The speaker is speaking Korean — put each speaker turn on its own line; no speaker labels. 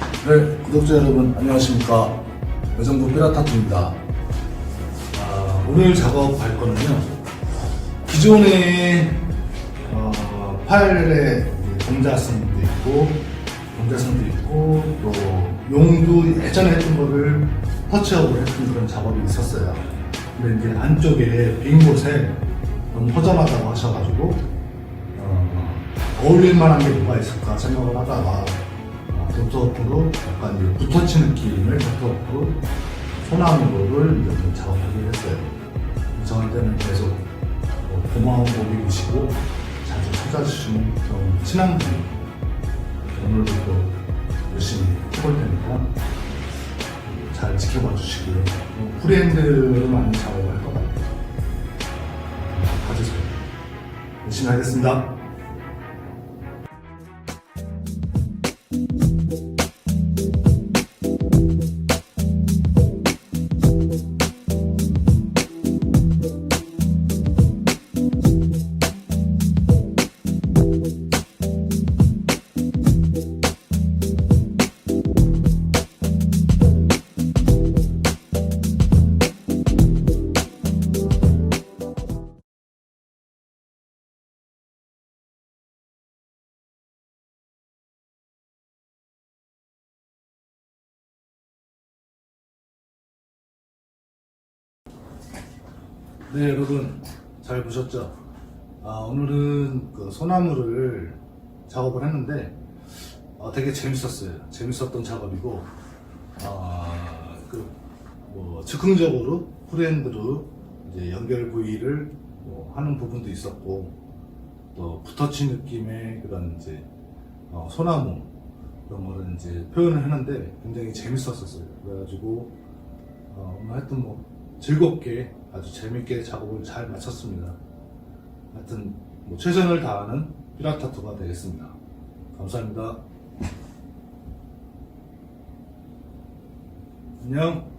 네, 구독자 여러분 안녕하십니까. 여정부 삐라타투입니다. 아, 오늘 작업할 거는요. 기존에 어, 파일에 동자성도 있고, 동자성도 있고, 또 용도 예전에 했던 거를 터치업을 했던 그런 작업이 있었어요. 근데 이제 안쪽에 빈 곳에 너무 허전하다고 하셔가지고 어, 어울릴 만한 게 뭐가 있을까 생각을 하다가 어, 도트워크로 약간 붓터치 느낌을 도트워크로 소나무를 좀 작업하기로 했어요. 저한테는 계속 어, 고마운 고객이시고 자주 찾아주시는 그런 친한 분 오늘도 또 열심히 해볼 테니까 잘 지켜봐 주시고요. 어, 프리핸드로 많이 작업을 할것 같아요. 봐주세요. 열심히 하겠습니다. 네, 여러분 잘 보셨죠? 아, 오늘은 그 소나무를 작업을 했는데 어, 되게 재밌었어요. 재밌었던 작업이고 아, 그 뭐 즉흥적으로 프렌드로 이제 연결 부위를 뭐 하는 부분도 있었고 또 붓터치 느낌의 그런 이제 어, 소나무 그런 거를 이제 표현을 했는데 굉장히 재밌었었어요. 그래가지고 어, 하여튼 뭐 즐겁게 아주 재밌게 작업을 잘 마쳤습니다. 하여튼 뭐 최선을 다하는 피라타투가 되겠습니다. 감사합니다. 안녕.